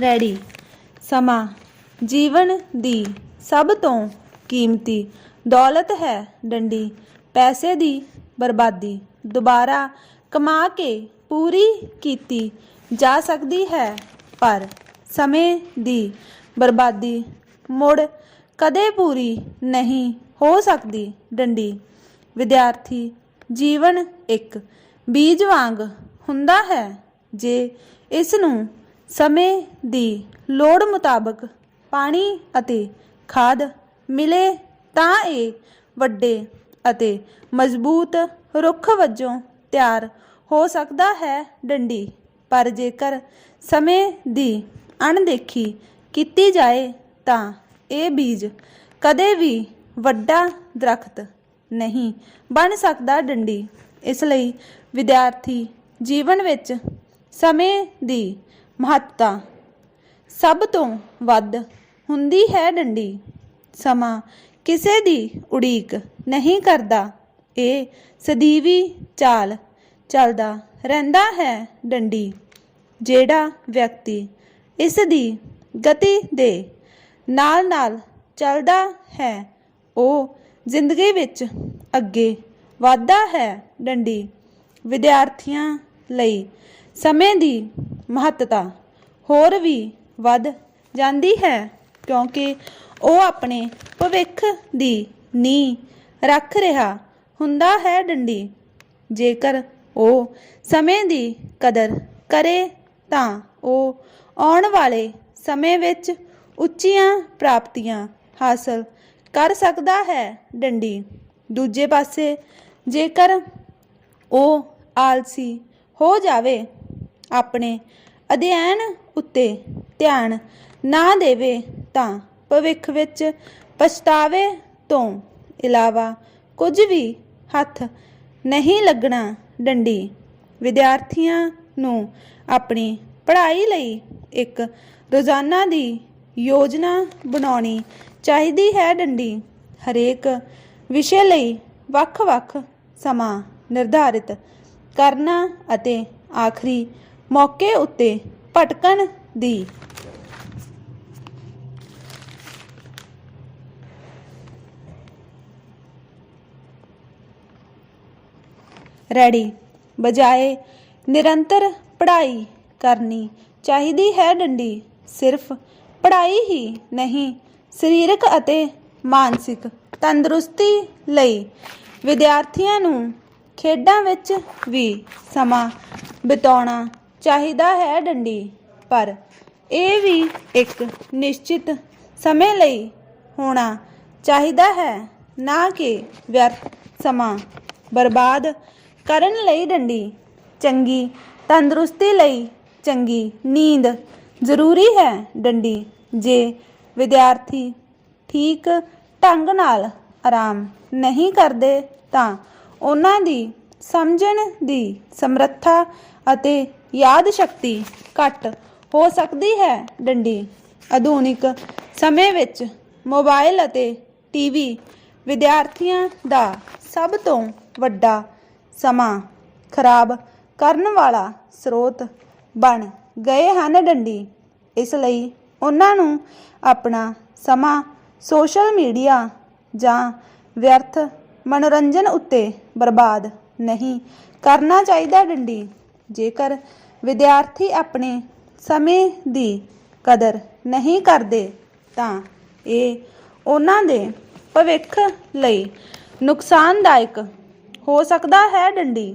Ready. ਸਮਾਂ। ਜੀਵਨ ਦੀ ਸਭ ਤੋਂ ਕੀਮਤੀ ਦੌਲਤ ਹੈ ਡੰਡੀ। ਪੈਸੇ ਦੀ ਬਰਬਾਦੀ। ਦੁਬਾਰਾ ਕਮਾ ਕੇ ਪੂਰੀ ਕੀਤੀ ਜਾ ਸਕਦੀ ਹੈ, ਪਰ ਸਮੇਂ ਦੀ ਬਰਬਾਦੀ ਮੁੜ ਕਦੇ ਪੂਰੀ ਨਹੀਂ ਹੋ ਸਕਦੀ ਡੰਡੀ। ਵਿਦਿਆਰਥੀ, ਜੀਵਨ ਇੱਕ ਬੀਜ ਵਾਂਗ ਹੁੰਦਾ ਹੈ, ਜੇ ਇਸ ਨੂੰ ਸਮੇਂ ਦੀ ਲੋੜ ਮੁਤਾਬਕ ਪਾਣੀ ਅਤੇ ਖਾਦ ਮਿਲੇ ਤਾਂ ਇਹ ਵੱਡੇ ਅਤੇ ਮਜ਼ਬੂਤ ਰੁੱਖ ਵਜੋਂ ਤਿਆਰ ਹੋ ਸਕਦਾ ਹੈ ਡੰਡੀ। ਪਰ ਜੇਕਰ ਸਮੇਂ ਦੀ ਅਣਦੇਖੀ ਕੀਤੀ ਜਾਏ ਤਾਂ ਇਹ ਬੀਜ ਕਦੇ ਵੀ ਵੱਡਾ ਦਰਖਤ ਨਹੀਂ ਬਣ ਸਕਦਾ ਡੰਡੀ। ਇਸ ਲਈ ਵਿਦਿਆਰਥੀ ਜੀਵਨ ਵਿੱਚ ਸਮੇਂ ਦੀ ਮਹੱਤਤਾ ਸਭ ਤੋਂ ਵੱਧ ਹੁੰਦੀ ਹੈ ਡੰਡੀ। ਸਮਾਂ ਕਿਸੇ ਦੀ ਉਡੀਕ ਨਹੀਂ ਕਰਦਾ। ਇਹ ਸਦੀਵੀ ਚਾਲ ਚੱਲਦਾ ਰਹਿੰਦਾ ਹੈ ਡੰਡੀ, ਜਿਹੜਾ ਵਿਅਕਤੀ ਇਸ ਦੀ ਗਤੀ ਦੇ ਨਾਲ ਨਾਲ ਚੱਲਦਾ ਹੈ, ਉਹ ਜ਼ਿੰਦਗੀ ਵਿੱਚ ਅੱਗੇ ਵਧਦਾ ਹੈ। ਡੰਡੀ ਵਿਦਿਆਰਥੀਆਂ ਲਈ ਸਮੇਂ ਦੀ ਮਹੱਤਤਾ ਹੋਰ ਵੀ ਵੱਧ ਜਾਂਦੀ ਹੈ ਕਿਉਂਕਿ ਉਹ ਆਪਣੇ ਭਵਿੱਖ ਦੀ ਨੀਂਹ ਰੱਖ ਰਿਹਾ ਹੁੰਦਾ ਹੈ ਡੰਡੀ। ਜੇਕਰ ਉਹ ਸਮੇਂ ਦੀ ਕਦਰ ਕਰੇ ਤਾਂ ਉਹ ਆਉਣ ਵਾਲੇ ਸਮੇਂ ਵਿੱਚ ਉੱਚੀਆਂ ਪ੍ਰਾਪਤੀਆਂ ਹਾਸਲ ਕਰ ਸਕਦਾ ਹੈ ਡੰਡੀ। ਦੂਜੇ ਪਾਸੇ ਜੇਕਰ ਉਹ ਆਲਸੀ ਹੋ ਜਾਵੇ ਆਪਣੇ ਅਧਿਐਨ ਉੱਤੇ ਧਿਆਨ ਨਾ ਦੇਵੇ ਤਾਂ ਭਵਿੱਖ ਵਿੱਚ ਪਛਤਾਵੇ ਤੋਂ ਇਲਾਵਾ ਕੁਝ ਵੀ ਹੱਥ ਨਹੀਂ ਲੱਗਣਾ ਡੰਡੀ। ਵਿਦਿਆਰਥੀਆਂ ਨੂੰ ਆਪਣੀ ਪੜ੍ਹਾਈ ਲਈ ਇੱਕ ਰੋਜ਼ਾਨਾ ਦੀ ਯੋਜਨਾ ਬਣਾਉਣੀ ਚਾਹੀਦੀ ਹੈ ਡੰਡੀ। ਹਰੇਕ ਵਿਸ਼ੇ ਲਈ ਵੱਖ-ਵੱਖ ਸਮਾਂ ਨਿਰਧਾਰਿਤ ਕਰਨਾ ਅਤੇ ਆਖਰੀ ਮੌਕੇ ਉੱਤੇ ਭਟਕਣ ਦੀ। ਰੈਡੀ। ਬਜਾਏ ਨਿਰੰਤਰ ਪੜ੍ਹਾਈ ਕਰਨੀ ਚਾਹੀਦੀ ਹੈ ਡੰਡੀ। ਸਿਰਫ ਪੜ੍ਹਾਈ ਹੀ ਨਹੀਂ, ਸਰੀਰਕ ਅਤੇ ਮਾਨਸਿਕ ਤੰਦਰੁਸਤੀ ਲਈ ਵਿਦਿਆਰਥੀਆਂ ਨੂੰ ਖੇਡਾਂ ਵਿੱਚ ਵੀ ਸਮਾਂ ਬਿਤਾਉਣਾ ਚਾਹੀਦਾ ਹੈ ਡੰਡੀ। ਪਰ ਇਹ ਵੀ ਇੱਕ ਨਿਸ਼ਚਿਤ ਸਮੇਂ ਲਈ ਹੋਣਾ ਚਾਹੀਦਾ ਹੈ, ਨਾ ਕਿ ਵਿਅਰਥ ਸਮਾਂ ਬਰਬਾਦ ਕਰਨ ਲਈ ਡੰਡੀ। ਚੰਗੀ ਤੰਦਰੁਸਤੀ ਲਈ ਚੰਗੀ ਨੀਂਦ ਜ਼ਰੂਰੀ ਹੈ ਡੰਡੀ, ਜੇ ਵਿਦਿਆਰਥੀ ਠੀਕ ਢੰਗ ਨਾਲ ਆਰਾਮ ਨਹੀਂ ਕਰਦੇ, ਤਾਂ ਉਹਨਾਂ ਦੀ ਸਮਝਣ ਦੀ ਸਮਰੱਥਾ ਅਤੇ ਯਾਦ ਸ਼ਕਤੀ ਘੱਟ ਹੋ ਸਕਦੀ ਹੈ ਡੰਡੀ। ਆਧੁਨਿਕ ਸਮੇਂ ਵਿੱਚ ਮੋਬਾਈਲ ਅਤੇ ਟੀਵੀ ਵਿਦਿਆਰਥੀਆਂ ਦਾ ਸਭ ਤੋਂ ਵੱਡਾ ਸਮਾਂ ਖਰਾਬ ਕਰਨ ਵਾਲਾ ਸਰੋਤ ਬਣ ਗਏ ਹਨ ਡੰਡੀ। ਇਸ ਲਈ ਉਹਨਾਂ ਨੂੰ ਆਪਣਾ ਸਮਾਂ ਸੋਸ਼ਲ ਮੀਡੀਆ ਜਾਂ ਵਿਅਰਥ ਮਨੋਰੰਜਨ ਉੱਤੇ ਬਰਬਾਦ ਨਹੀਂ ਕਰਨਾ ਚਾਹੀਦਾ ਡੰਡੀ। ਜੇਕਰ ਵਿਦਿਆਰਥੀ ਆਪਣੇ ਸਮੇਂ ਦੀ ਕਦਰ ਨਹੀਂ ਕਰਦੇ, ਤਾਂ ਇਹ ਉਹਨਾਂ ਦੇ ਭਵਿੱਖ ਲਈ ਨੁਕਸਾਨਦਾਇਕ ਹੋ ਸਕਦਾ ਹੈ ਡੰਡੀ।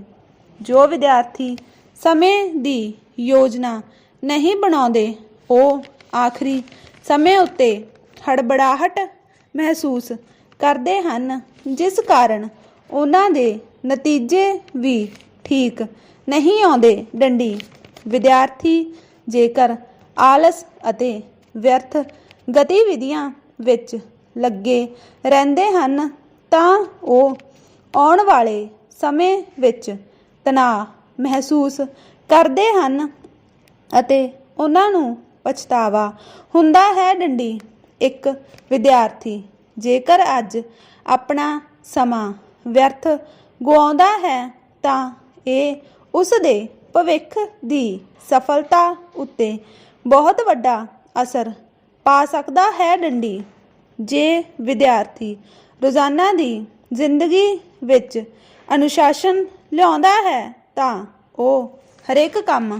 ਜੋ ਵਿਦਿਆਰਥੀ ਸਮੇਂ ਦੀ ਯੋਜਨਾ ਨਹੀਂ ਬਣਾਉਂਦੇ, ਉਹ ਆਖਰੀ ਸਮੇਂ ਉੱਤੇ ਹੜਬੜਾਹਟ ਮਹਿਸੂਸ ਕਰਦੇ ਹਨ, ਜਿਸ ਕਾਰਨ ਉਹਨਾਂ ਦੇ ਨਤੀਜੇ ਵੀ ਠੀਕ ਨਹੀਂ ਆਉਂਦੇ, ਡੰਡੀ। ਵਿਦਿਆਰਥੀ, ਜੇਕਰ ਆਲਸ ਅਤੇ ਵਿਅਰਥ ਗਤੀਵਿਧੀਆਂ ਵਿੱਚ ਲੱਗੇ ਰਹਿੰਦੇ ਹਨ, ਤਾਂ ਉਹ ਆਉਣ ਵਾਲੇ ਸਮੇਂ ਵਿੱਚ ਤਣਾਅ ਮਹਿਸੂਸ ਕਰਦੇ ਹਨ ਅਤੇ ਉਹਨਾਂ ਨੂੰ ਪਛਤਾਵਾ ਹੁੰਦਾ ਹੈ, ਡੰਡੀ। ਇੱਕ ਵਿਦਿਆਰਥੀ, ਜੇਕਰ ਅੱਜ ਆਪਣਾ ਸਮਾਂ ਵਿਅਰਥ ਗੁਆਉਂਦਾ ਹੈ, ਤਾਂ ਇਹ ਉਸ ਦੇ ਭਵਿੱਖ ਦੀ ਸਫਲਤਾ ਉੱਤੇ ਬਹੁਤ ਵੱਡਾ ਅਸਰ ਪਾ ਸਕਦਾ ਹੈ ਡੰਡੀ। ਜੇ ਵਿਦਿਆਰਥੀ ਰੋਜ਼ਾਨਾ ਦੀ ਜ਼ਿੰਦਗੀ ਵਿੱਚ ਅਨੁਸ਼ਾਸਨ ਲਿਆਉਂਦਾ ਹੈ ਤਾਂ ਉਹ ਹਰੇਕ ਕੰਮ